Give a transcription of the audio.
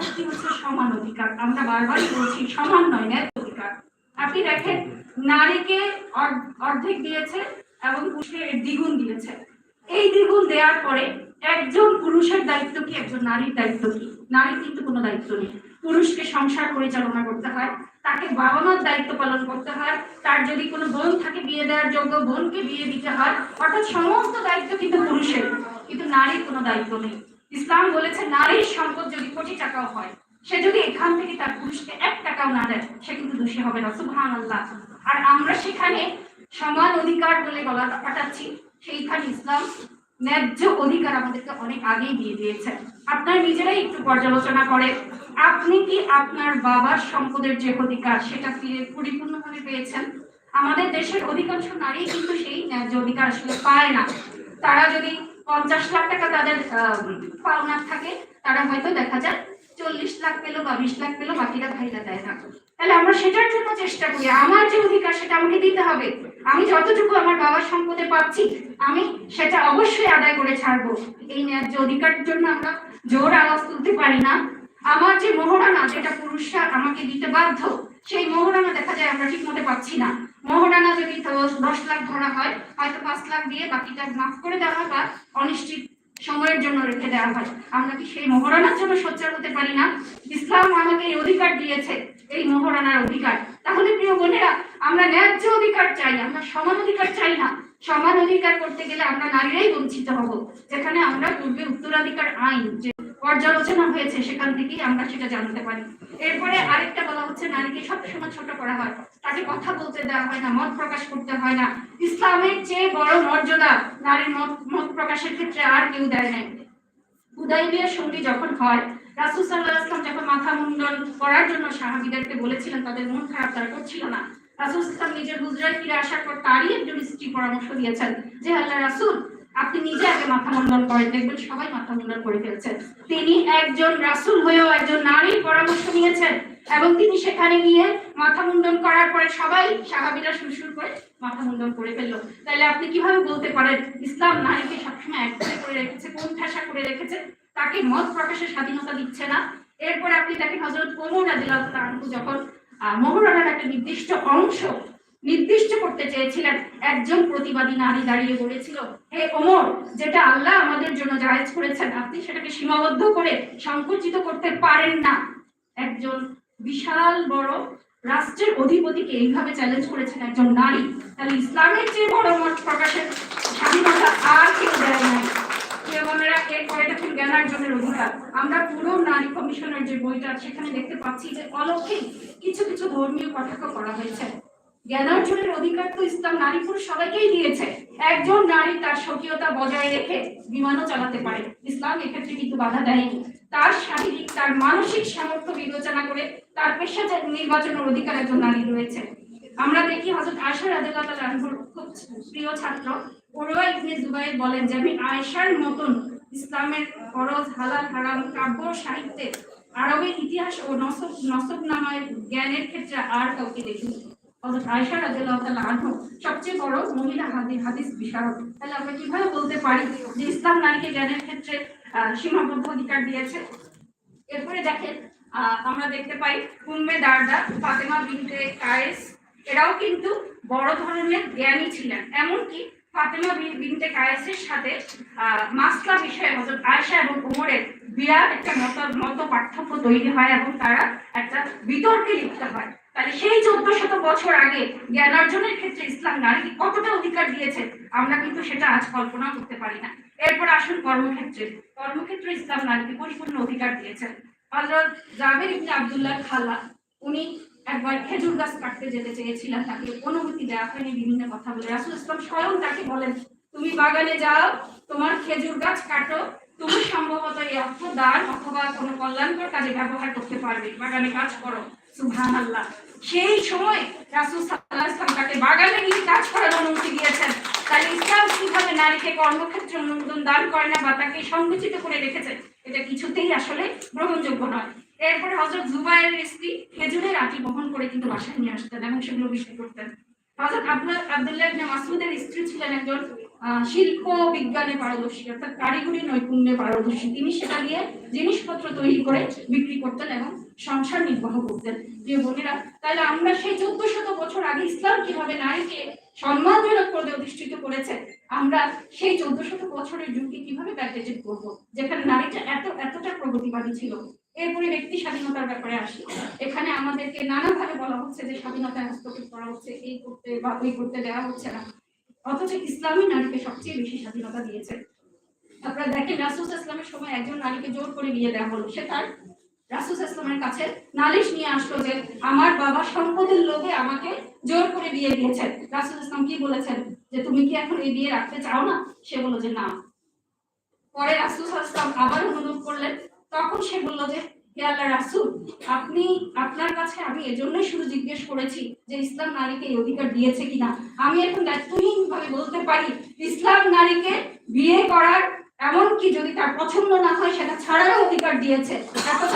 আপত্তি হচ্ছে সমান অধিকার। আমরা বারবার বলছি, সমান নয় ন্যায় অধিকার। আপনি দেখেন, নারীকে অর্ধ- অর্ধেক দিয়েছে এবং পুরুষকে এর দ্বিগুণ দিয়েছে। এই দ্বিগুণ দেওয়ার পরে একজন পুরুষের দায়িত্ব কি, একজন নারীর দায়িত্ব কি? নারী কিন্তু কোনো দায়িত্ব নেই। পুরুষকে সংসার পরিচালনা করতে হয়, তাকে বাবা মার দায়িত্ব পালন করতে হয়, তার যদি কোনো বোন থাকে বিয়ে দেওয়ার যোগ্য, বোনকে বিয়ে দিতে হয়, অর্থাৎ সমস্ত দায়িত্ব কিন্তু পুরুষের, কিন্তু নারীর কোনো দায়িত্ব নেই। ইসলাম বলেছে, নারীর সম্পদ যদি কোটি টাকাও হয়, সে যদি এখান থেকে তার পুরুষকে এক টাকাও না দেয়, সে কিন্তু দোষী হবে না। সুবহান আল্লাহ আর আমরা সেখানে সমান অধিকার বলে গলা কাটাচ্ছি সেইখানে ইসলাম ন্যায্য অধিকার আমাদেরকে অনেক আগেই দিয়ে দিয়েছে। আপনার নিজেরাই একটু পর্যালোচনা করে আপনি কি আপনার বাবার সম্পদের যে অধিকার, সেটা ফিরে পরিপূর্ণভাবে পেয়েছেন? আমাদের দেশের অধিকাংশ নারী কিন্তু সেই ন্যায্য অধিকার আসলে পায় না। তারা যদি পঞ্চাশ লাখ টাকা তাদের আহ, পাওনা থাকে। তারা হয়তো দেখা যায় চল্লিশ লাখ পেল বা বিশ লাখ পেল বাকিরা ভাইরা দেয় না। তাহলে আমরা সেটার জন্য চেষ্টা করি। আমার যে অধিকার সেটা আমাকে দিতে হবে। আমি যতটুকু আমার বাবার সম্পদে পাচ্ছি আমি সেটা অবশ্যই আদায় করে ছাড়বো। এই ন্যায্য অধিকারের জন্য আমরা জোর আওয়াজ তুলতে পারি না। আমার যে মোহরানা যেটা পুরুষরা আমাকে দিতে বাধ্য সেই মোহরানা দেখা যায়, আমরা ঠিক মতো পাচ্ছি না। যদি দশ লাখ ধরা হয়, হয়তো পাঁচ লাখ দিয়ে বাকিটা মাফ করে দেওয়া বা অনিশ্চিত সময়ের জন্য রেখে দেওয়া হয়। আমরা কি সেই মোহরানার জন্য সোচ্চার হতে পারি না? ইসলাম আমাকে এই অধিকার দিয়েছে, এই মোহরানার অধিকার। তাহলে, প্রিয় বোনেরা, আমরা ন্যায্য অধিকার চাই, আমরা সমান অধিকার চাই না। সমান অধিকার করতে গেলে আমরা নারীরাই বঞ্চিত হব, যেখানে আমরা পূর্বে উত্তরাধিকার আইন যে পর্যালোচনা হয়েছে সেখান থেকেই আমরা সেটা জানতে পারি। এরপরে আরেকটা বলা হচ্ছে, নারীকে সবসময় ছোট করা হয়। তাকে কথা বলতে দেওয়া হয় না, মত প্রকাশ করতে হয় না। ইসলামের চেয়ে বড় মর্যাদা নারীর মত প্রকাশের ক্ষেত্রে আর কেউ দেয় নাই। হুদাইবিয়ার সন্ধি যখন হয়, রাসূল সাল্লাল্লাহু আলাইহি ওয়াসাল্লাম যখন মাথা মুন্ডন করার জন্য সাহাবীদেরকে বলেছিলেন, তাদের মন খারাপ তারা করছিল না। রাসূল সাল্লাল্লাহু নিজের হুজরায় ফিরে আসার পর তারই একজন স্ত্রী পরামর্শ দিয়েছেন যে, আল্লাহ রাসূল আপনি নিজে আগে মাথা মুন্ডন করেন, দেখবেন সবাই মাথা মুন্ডন করে ফেলছেন। তিনি একজন রাসূল হয়েও একজন নারীর পরামর্শ নিয়েছেন এবং তিনি সেখানে গিয়ে মাথা মুন্ডন করার পরে সবাই সাহাবীরা সুরসুর করে মাথা মুন্ডন করে ফেলল। তাহলে আপনি কীভাবে বলতে পারেন, ইসলাম নারীকে সবসময় এক করে রেখেছে, কোন ঠাসা করে রেখেছে? তাকে মত প্রকাশের স্বাধীনতা দিচ্ছে না। এরপর আপনি দেখেন হজরত ওমর তাআলা যখন মোহরানার একটা নির্দিষ্ট অংশ নির্দিষ্ট করতে চেয়েছিলেন। একজন প্রতিবাদী নারী দাঁড়িয়ে বলেছিল, হে ওমর, যেটা আল্লাহ আমাদের জন্য জায়েজ করেছেন, আপনি সেটাকে সীমাবদ্ধ করে সংকুচিত করতে পারেন না। একজন বিশাল বড় রাষ্ট্রের অধিপতিকে এইভাবে চ্যালেঞ্জ করেছেন একজন নারী। তাহলে ইসলামের চেয়ে বড় মত প্রকাশের স্বাধীনতা আর কেউ দেয় নাই। অধিকার। আমরা পুরো নারী কমিশনের যে বইটা, সেখানে দেখতে পাচ্ছি যে অলৌকিক কিছু কিছু ধর্মীয় কটাক্ষ করা হয়েছে। জ্ঞানার্জনের অধিকার তো ইসলাম নারী পুরুষ সবাইকেই দিয়েছে। একজন নারী তার স্বকীয়তা বজায় রেখে বিমানও চালাতে পারে। ইসলাম এক্ষেত্রে কিন্তু বাধা দেয়নি। তার শারীরিক, তার মানসিক সামর্থ্য বিবেচনা করে তার পেশা নির্বাচনের অধিকার একজন নারী রয়েছে। আমরা দেখি আয়েশা রাদিয়াল্লাহু তাআলা আনহুর খুব প্রিয় ছাত্র। উরওয়া ইবনে জুবাইর বলেন যে আমি আয়েশার মতন ইসলামের ফরজ, হালাল, হারাম কাব্য সাহিত্যে আরবের ইতিহাস ও নসব নসব নামায় জ্ঞানের ক্ষেত্রে আর কাউকে দেখিনি। হযরত আয়েশা রাদিয়াল্লাহু তাআলা আনহু সবচেয়ে বড় মহিলা হাদিস হাদিস বিশারদ। তাহলে আমরা কীভাবে বলতে পারি যে ইসলাম নারীকে জ্ঞানের ক্ষেত্রে সীমাবদ্ধ অধিকার দিয়েছে? এরপরে দেখেন আমরা দেখতে পাই উম্মে দারদা, ফাতেমা বিনতে কায়েস, এরাও কিন্তু বড় ধরনের জ্ঞানী ছিলেন। এমনকি ফাতেমা বিন- বিনতে কায়েসের সাথে মাসলা বিষয়ে হযরত আয়েশা এবং ওমরের বিরাট একটা মত মত পার্থক্য তৈরি হয় এবং তারা একটা বিতর্কে লিপ্ত হয়। তাহলে সেই চোদ্দ শত বছর আগে জ্ঞান অর্জনের ক্ষেত্রে ইসলাম নারীকে কতটা অধিকার দিয়েছে, আমরা কিন্তু সেটা আজ কল্পনা করতে পারি না। এরপর আসুন কর্মক্ষেত্রে। কর্মক্ষেত্রে ইসলাম নারীকে পরিপূর্ণ অধিকার দিয়েছেন। হযরত জাবের ইবনে আব্দুল্লাহ খালা, উনি একবার খেজুর গাছ কাটতে যেতে চেয়েছিলেন, তাকে অনুমতি দেওয়া হয়নি, বিভিন্ন কথা বলে। রাসূল ইসলাম স্বয়ং তাকে বলেন, তুমি বাগানে যাও, তোমার খেজুর গাছ কাটো তুমি সম্ভবত এই অর্থ দান অথবা কোনো কল্যাণকর কাজে ব্যবহার করতে পারবে, বাগানে কাজ করো সুবহান আল্লাহ সেই সময় রাসূল তাকে বাগানে গিয়ে কাজ করার অনুমতি দিয়েছেন। তাহলে ইসলাম কীভাবে নারীকে কর্মক্ষেত্রে অনুমোদন দান করে না বা তাকে সংকুচিত করে রেখেছে, এটা কিছুতেই আসলে গ্রহণযোগ্য নয়। এরপরে হজরত জুবাইরের স্ত্রী খেজুরের আটি বহন করে কিন্তু বাসায় নিয়ে আসতেন এবং সেগুলো বিক্রি করতেন। আব্দুল্লাহ আব্দুল্লাহ ইবনে মাসউদের স্ত্রী ছিলেন একজন শিল্প বিজ্ঞানে পারদর্শী অর্থাৎ কারিগরি নৈপুণ্যে পারদর্শী। তিনি সেটা দিয়ে জিনিসপত্র তৈরি করে বিক্রি করতেন এবং সংসার নির্বাহ করতেন। যে বোনেরা, তাহলে আমরা সেই চোদ্দ শত বছর আগে ইসলাম কীভাবে নারীকে সম্মানজনক পদে অধিষ্ঠিত করেছে আমরা সেই চোদ্দ শত বছরের যুগকে কীভাবে ব্যাকডেটেড করব? যেখানে নারীটা এত, এতটা প্রগতিবাদী ছিল। এরপরে ব্যক্তি স্বাধীনতার ব্যাপারে আসি। এখানে আমাদেরকে নানাভাবে বলা হচ্ছে যে স্বাধীনতায় হস্তক্ষেপ করা হচ্ছে, এই করতে বা ওই করতে দেওয়া হচ্ছে না। অথচ ইসলামী নারীকে সবচেয়ে বেশি স্বাধীনতা দিয়েছে। আপনারা দেখেন রাসুস ইসলামের সময় একজন নারীকে জোর করে বিয়ে দেওয়া হলো। সে তার রাসুস ইসলামের কাছে নালিশ নিয়ে আসলো যে, আমার বাবা সম্পদের লোভে আমাকে জোর করে বিয়ে দিয়েছে রাসুল ইসলাম কি বলেছেন? যে তুমি কি এখন এই বিয়ে রাখতে চাও না? সে বলল যে না। পরে রাসুল ইসলাম আবার অনুরোধ করলেন। তখন সে বলল যে, হে আল্লাহ রাসুল, আপনি, আপনার কাছে আমি এজন্যই শুধু জিজ্ঞেস করেছি যে ইসলাম নারীকে এই অধিকার দিয়েছে কিনা। আমি এখন দায়িত্বহীন ভাবে বলতে পারি, ইসলাম নারীকে বিয়ে করার এমনকি যদি তার পছন্দ না হয়, সেটা ছাড়ারও অধিকার দিয়েছে। এত